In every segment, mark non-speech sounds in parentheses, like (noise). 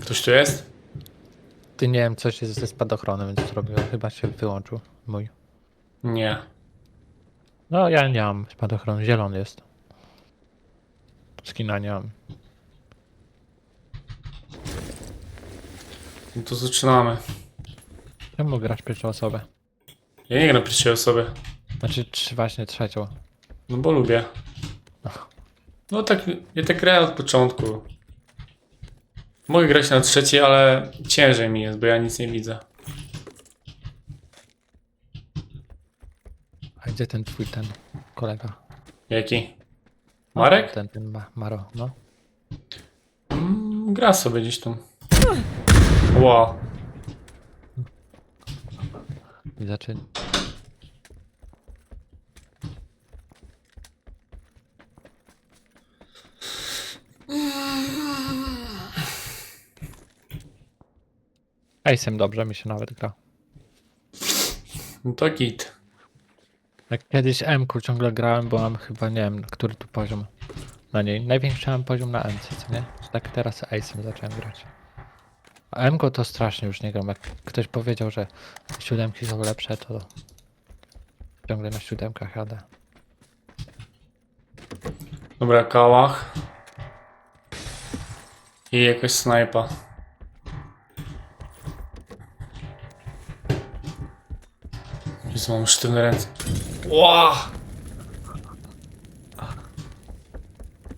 Ktoś tu jest? Ty nie wiem, coś jest ze spadochronem, więc zrobiłem. Chyba się wyłączył mój. Nie. No ja nie mam spadochronu, zielony jest. Skina nie mam. No to zaczynamy. Czemu grasz pierwszą osobę? Ja nie gram pierwszej osoby. Znaczy trzy, właśnie trzecią. No bo lubię. No tak, ja tak grałem od początku. Mogę grać na trzeciej, ale ciężej mi jest, bo ja nic nie widzę. A gdzie ten twój ten kolega? Jaki? Marek? Ten, ten ma, Maro, no. Mm, gra sobie gdzieś tam. Wow. I zaczyna. Ace'em dobrze mi się nawet gra. No to git. Jak kiedyś m ciągle grałem, bo mam chyba, nie wiem, który tu poziom na niej. Największy mam poziom na MC, co nie? Tak teraz Ace'em zacząłem grać. A m to strasznie już nie gram. Jak ktoś powiedział, że siódemki są lepsze, to ciągle na siódemkach jadę. Dobra, kałach. I jakaś snajpa. Jezu, mam sztywne ręce. Ła!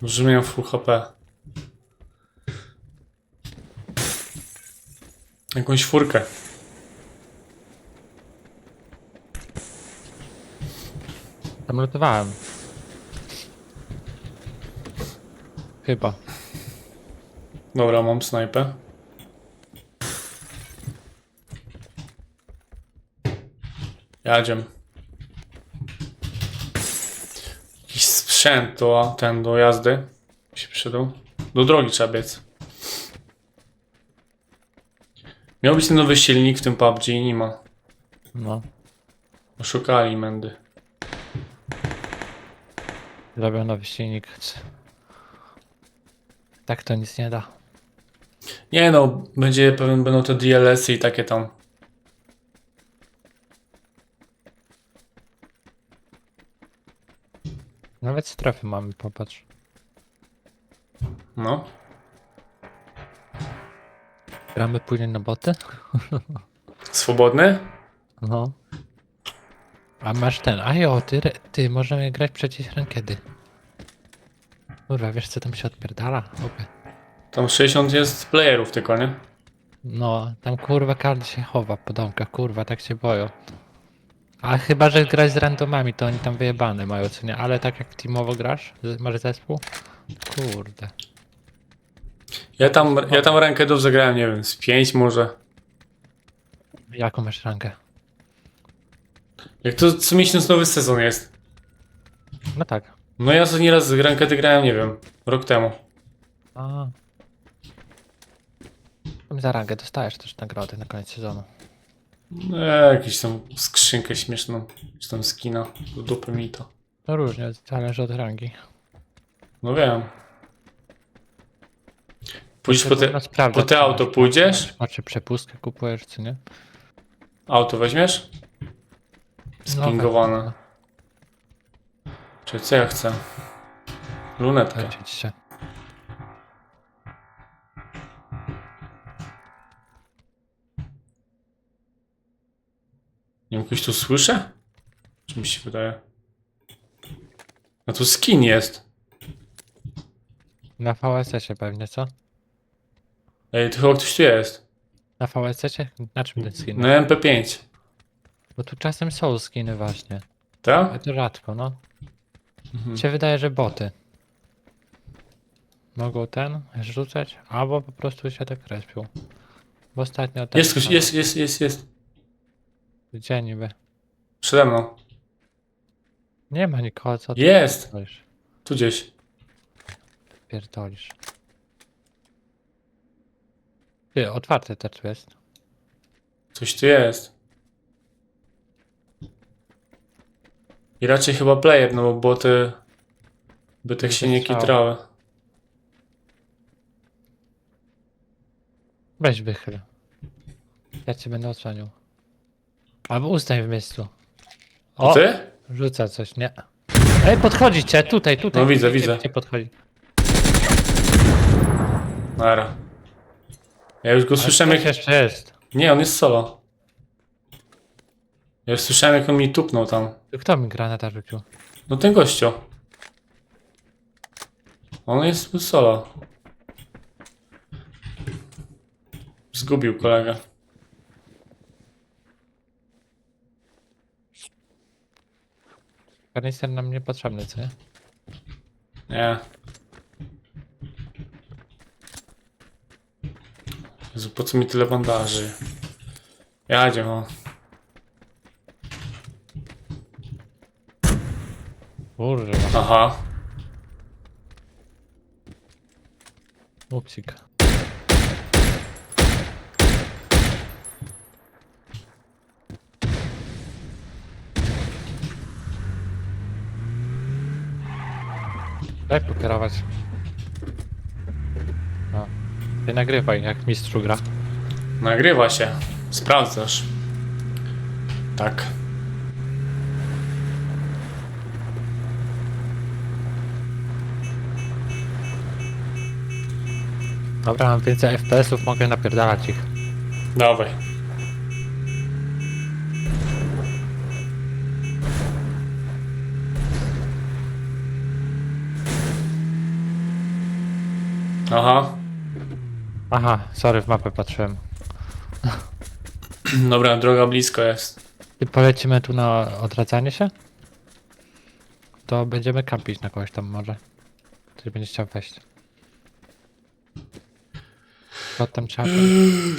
Może miałem full HP. Jakąś furkę. Tam lutowałem. Chyba. Dobra, mam snajpę. Jadziem. Jakiś sprzęt to ten do jazdy się przydał. Do drogi trzeba biec. Miał być ten nowy silnik w tym PUBG i nie ma. No. Oszukali mędy. Zrobią nowy silnik. Tak to nic nie da. Nie no, będzie pewnie będą te DLS-y i takie tam. Nawet strefy mamy, popatrz. No. Gramy później na boty? Swobodny? No. A masz ten, a jo, ty, ty, możemy grać przecież rankiedy. Kurwa, wiesz co tam się odpierdala? Opie. Tam 60 jest playerów tylko, nie? No, tam kurwa każdy się chowa po domkach, kurwa, tak się boją. A chyba, że grać z randomami, to oni tam wyjebane mają, co nie? Ale tak jak teamowo grasz, masz zespół? Kurde. Ja tam, ja tam rankedów zagrałem, nie wiem, z 5 może. Jaką masz rankę? Jak to co miesiąc nowy sezon jest. No tak. No ja sobie nieraz rankedy grałem, nie wiem, rok temu. A. Za rangę dostajesz też nagrody na koniec sezonu. No, jakąś tam skrzynkę śmieszną, czy tam skina, do dupy mi to. No różnie, zależy od rangi. No wiem. Pójdziesz po te, No, po te auto masz- pójdziesz? A czy przepustkę kupujesz, czy nie? Auto weźmiesz? No, Spingowane. Czy co ja chcę? Lunetkę. Się. Ktoś tu słyszę? Czy mi się wydaje? A tu skin jest. Na VSS-ie pewnie, co? Ej, to chyba ktoś tu jest. Na VSS-ie? Na czym ten skin? Na MP5. Bo tu czasem są skiny właśnie. Ale Tak? to rzadko, no. Mhm. Mi się wydaje, że boty. Mogą ten rzucać, albo po prostu się tak respią. Bo ostatnio ten... Jest ktoś, jest, jest, jest, jest. Gdzie niby? Przede mną. Nie ma nikogo, co ty Jest! pierdolisz? Tu gdzieś. Pierdolisz. Ty, otwarte też tu jest. Coś tu jest. I raczej chyba player, no bo boty by tak się nie Strzał. kitrały. Weź wychyl. Ja cię będę odsłaniał. Albo ustań w miejscu. O, ty? Rzuca coś, nie. Ej, podchodzi cię, tutaj, tutaj. No widzę, widzę. Cię podchodzi. Nara. Ja już go słyszałem Ktoś jak... jeszcze jest. Nie, on jest solo. Ja już słyszałem jak on mi tupnął tam. Kto mi granata rzucił? No ten gościu. On jest solo. Zgubił kolega. Kanister nam niepotrzebny, co nie? Nie. Jezu, po co mi tyle bandaży? Jadzie, o. Kurwa, Aha. upsik. Daj pokierować. No. Ty nagrywaj, jak mistrzu gra. Nagrywa się. Sprawdzasz. Tak. Dobra, mam więcej FPS-ów, mogę napierdalać ich. Dawaj. Aha. Aha, sorry, w mapę patrzyłem. Dobra, droga blisko jest. Ty polecimy tu na odradzanie się? To będziemy kampić na kogoś tam może. Ktoś będzie chciał wejść. Potem trzeba...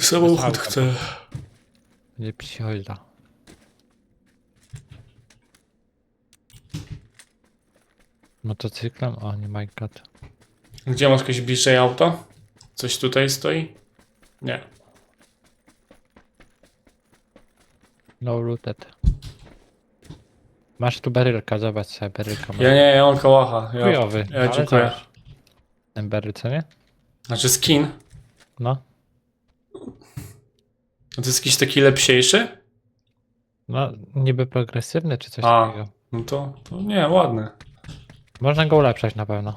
Samochód chcę. Będzie psiholda. Motocyklem? O nie, my god. Gdzie masz jakieś bliższe auto? Coś tutaj stoi? Nie. No looted. Masz tu berylka, zobacz sobie berylka. Ja nie, ja mam kałacha. Ja, Chujowy, ja ale dziękuję. zobacz. Ten beryl, co nie? Znaczy skin. No. A to jest jakiś taki lepsiejszy? No, niby progresywny czy coś A. takiego. No to, to nie, ładny. Można go ulepszać na pewno.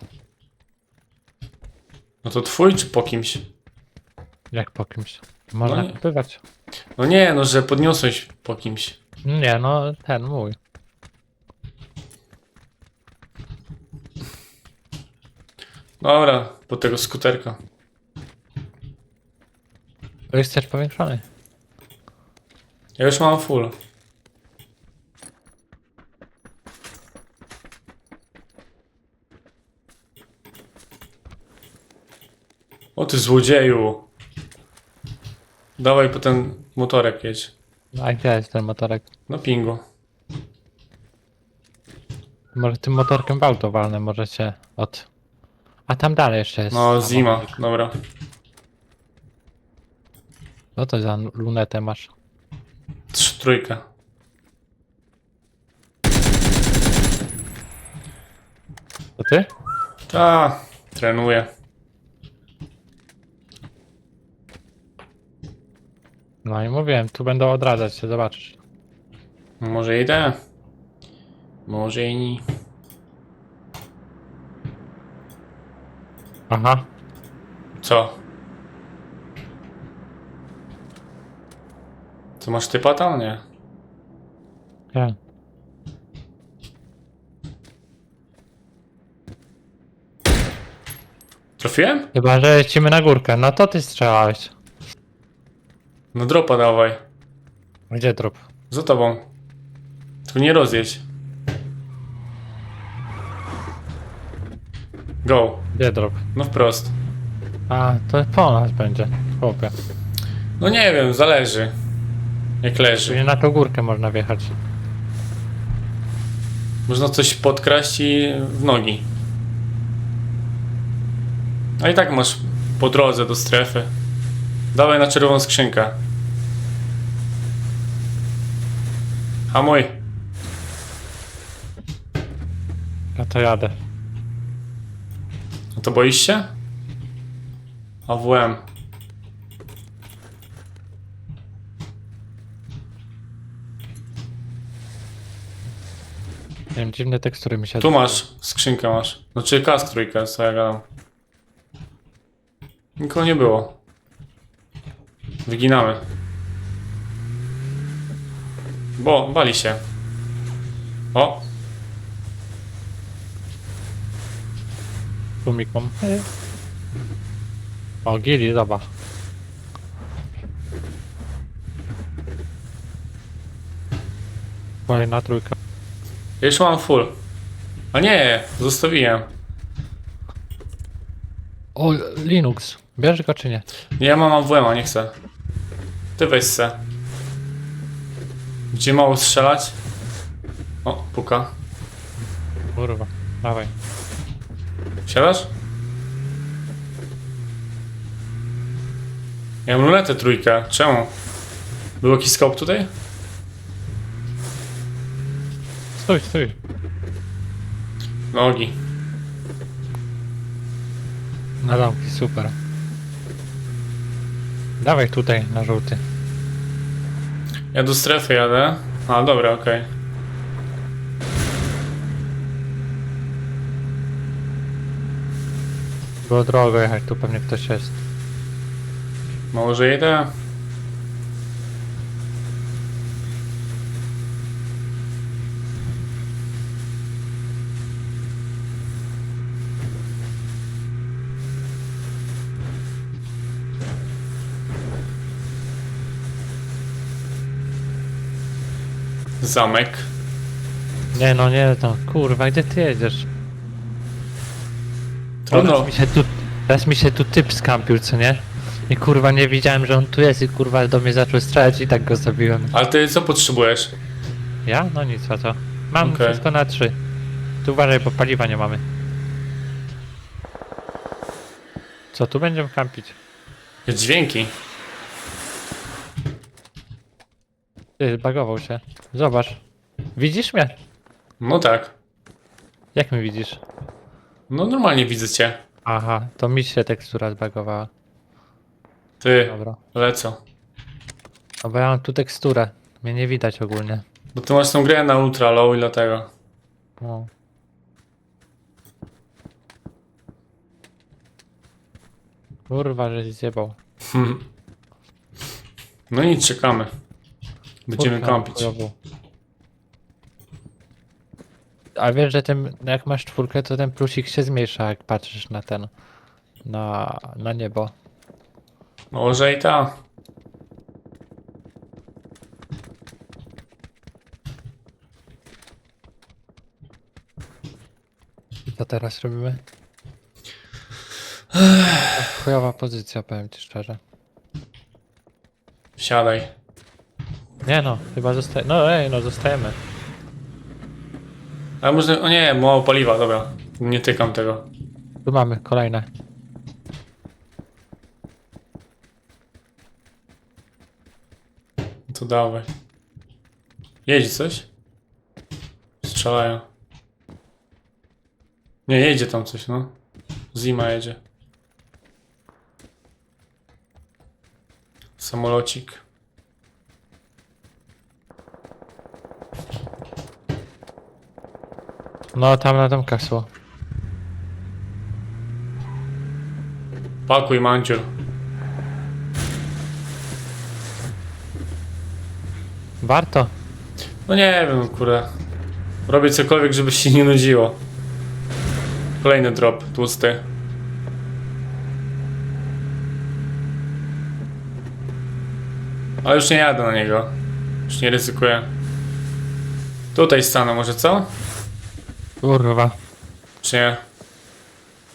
No to twój czy po kimś? Jak po kimś. Można nie. kupywać. No nie, no że podniosłeś po kimś. Nie, no ten mój. Dobra, po tego skuterka. To jest też powiększony. Ja już mam full. O ty złodzieju. Dawaj po ten motorek jedź. A gdzie jest ten motorek? No pingu. Może tym motorkiem w auto walnę, możecie od... A tam dalej jeszcze jest. No zima, dobra. Co to za lunetę masz? Trz, trójka. To ty? A, trenuję. No i mówiłem, tu będą odradzać się, zobaczysz. Może idę? Może i nie. Aha. Co? Co masz typa tam? Nie. Nie. Trafiłem? Chyba, że lecimy na górkę. No to ty strzelałeś. No dropa dawaj. Gdzie trup? Za tobą. Tu nie rozjedź. Go. Gdzie drop? No wprost. A, to po nas będzie. Chłopie. No nie wiem, zależy. Jak leży. Czyli na tą górkę można wjechać. Można coś podkraść i w nogi. A i tak masz po drodze do strefy. Dawaj na czerwoną skrzynkę. Hamuj. No to jadę. No to boisz się? AWM. Nie wiem, dziwne tekstury mi się... Tu masz, skrzynkę masz. No znaczy kask trójkę, co ja gadam. Nikogo nie było. Wyginamy. Bo, bali się. O, Tłumiką. O, gili, dobra. Kolejna trójka. już mam full. A nie, zostawiłem. O, Linux. Bierz go czy nie? Nie, ja mam AWM, a nie chcę. Ty weź se. Gdzie mało strzelać? O, puka. Kurwa, dawaj. Siadasz? Ja mam lunetę trójkę. Czemu? Był jakiś scope tutaj? Stój, stój. Nogi. Na domki, super. Dawaj tutaj, na żółty. Ja do strefy jadę. A, dobra, okej. Było drogo jechać, tu pewnie ktoś jest. Może jedę? Zamek. Nie no, nie to, kurwa, gdzie ty jedziesz? Trudno. Teraz mi się tu, teraz mi się tu typ skampił, co nie? I kurwa nie widziałem, że on tu jest i kurwa do mnie zaczął strzelać i tak go zabiłem. Ale ty co potrzebujesz? Ja? No nic, a co? Mam Okej. wszystko na trzy. Tu uważaj, bo paliwa nie mamy. Co, tu będziemy kampić? Dźwięki. Ty, bagował się. Zobacz. Widzisz mnie? No tak. Jak mnie widzisz? No normalnie widzę cię. Aha, to mi się tekstura zbagowała. Ty, Dobra. lecą. No bo ja mam tu teksturę. Mnie nie widać ogólnie. Bo ty masz tą grę na ultra low i dlatego. No. Kurwa, że zjebał. (laughs) No nic, czekamy. Będziemy Kurwa, kampić. chujowo. A wiesz, że ten, jak masz czwórkę, to ten plusik się zmniejsza, jak patrzysz na ten, na, na niebo. Może i ta. I co teraz robimy? Chujowa pozycja, powiem ci szczerze. Siadaj. Nie no, chyba zostaje, no ej, no zostajemy. Ale może, o nie, mało paliwa, dobra. Nie tykam tego. Tu mamy kolejne. To dawaj. Jedzie coś? Strzelają. Nie, jedzie tam coś, no. Zima jedzie. Samolocik. No tam na domkach są. Pakuj mandziur. Warto. No nie wiem, kurde. Robię cokolwiek, żeby się nie nudziło. Kolejny drop, tłusty. Ale już nie jadę na niego. Już nie ryzykuję. Tutaj stanę może, co? Kurwa. Czy nie?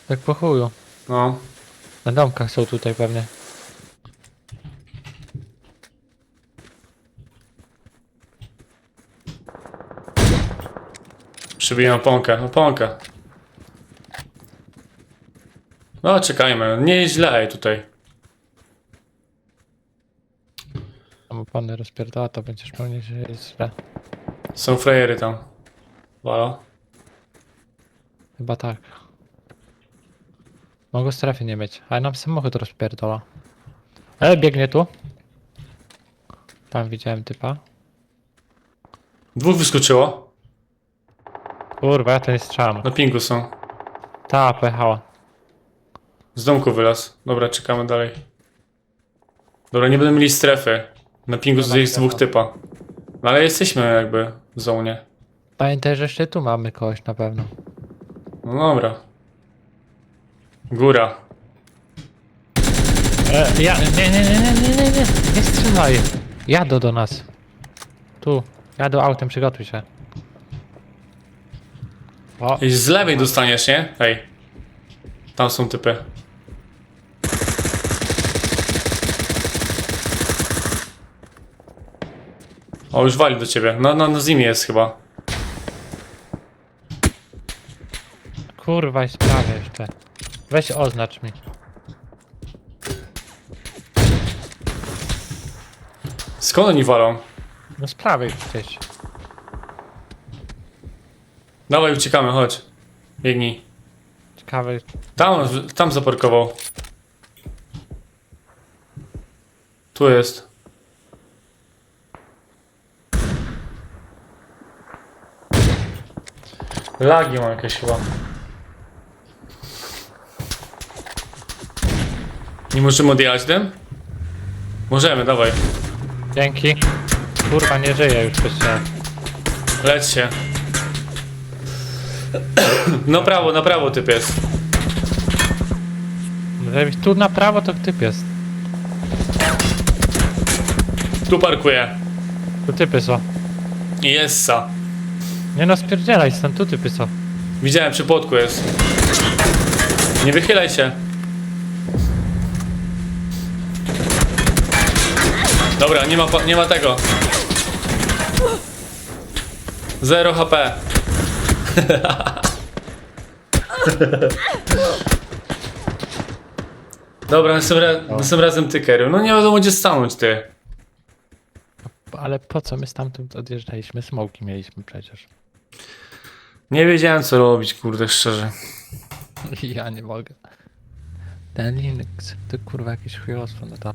Tak po chuju. No. Na domkach są tutaj pewnie. Przybiję oponkę, oponkę. No, czekajmy. Nie jest źle tutaj. Tam opony rozpierdala, to będziesz pewnie, że jest źle. Są frajery tam. Walo. Chyba tak. Mogą strefy nie mieć, ale nam samochód rozpierdala. E, biegnie tu. Tam widziałem typa. Dwóch wyskoczyło. Kurwa, ja to nie strzelam. Na pingu są. Ta, pojechała. Z domku wylaz. Dobra, czekamy dalej. Dobra, nie będę mieli strefy. Na pingu Dobra, jest dwóch typa. No ale jesteśmy jakby w zonie. Pamiętaj, że jeszcze tu mamy kogoś na pewno. No dobra. Góra. E, ja, nie, nie, nie, nie, nie, nie, nie, nie strzelaj. Jadą do nas. Tu, jadą autem, przygotuj się. O, I z lewej dostaniesz, nie? Hej. Tam są typy. O, już wali do ciebie. No, no, no z nimi jest chyba. Kurwa, jest prawie jeszcze. Weź oznacz mi. Skąd oni walą? No z prawej gdzieś. Dawaj, uciekamy, chodź. Biegnij. Ciekawe, Tam, tam zaparkował. Tu jest. Lagi mam jakieś chyba. Nie możemy odjechać tym? Możemy, dawaj. dzięki. Kurwa, nie żyje już przez ciebie. Leć się. No prawo, na prawo typ jest. Żebyś tu na prawo to typ jest. Tu parkuje. Tu typy są. Jest sa. Nie no, spierdzielaj stąd, tu typy są. Widziałem, przy płotku jest. Nie wychylaj się. Dobra, nie ma, nie ma tego. Zero HP. Dobra, następnym, ra- następnym razem ty, Keru. No nie wiadomo gdzie stanąć, ty. Ale po co my stamtąd odjeżdżaliśmy? Smoki mieliśmy przecież. Nie wiedziałem co robić, kurde, szczerze. (laughs) Ja nie mogę. Ten Linux, to kurwa jakieś chujostwo na to.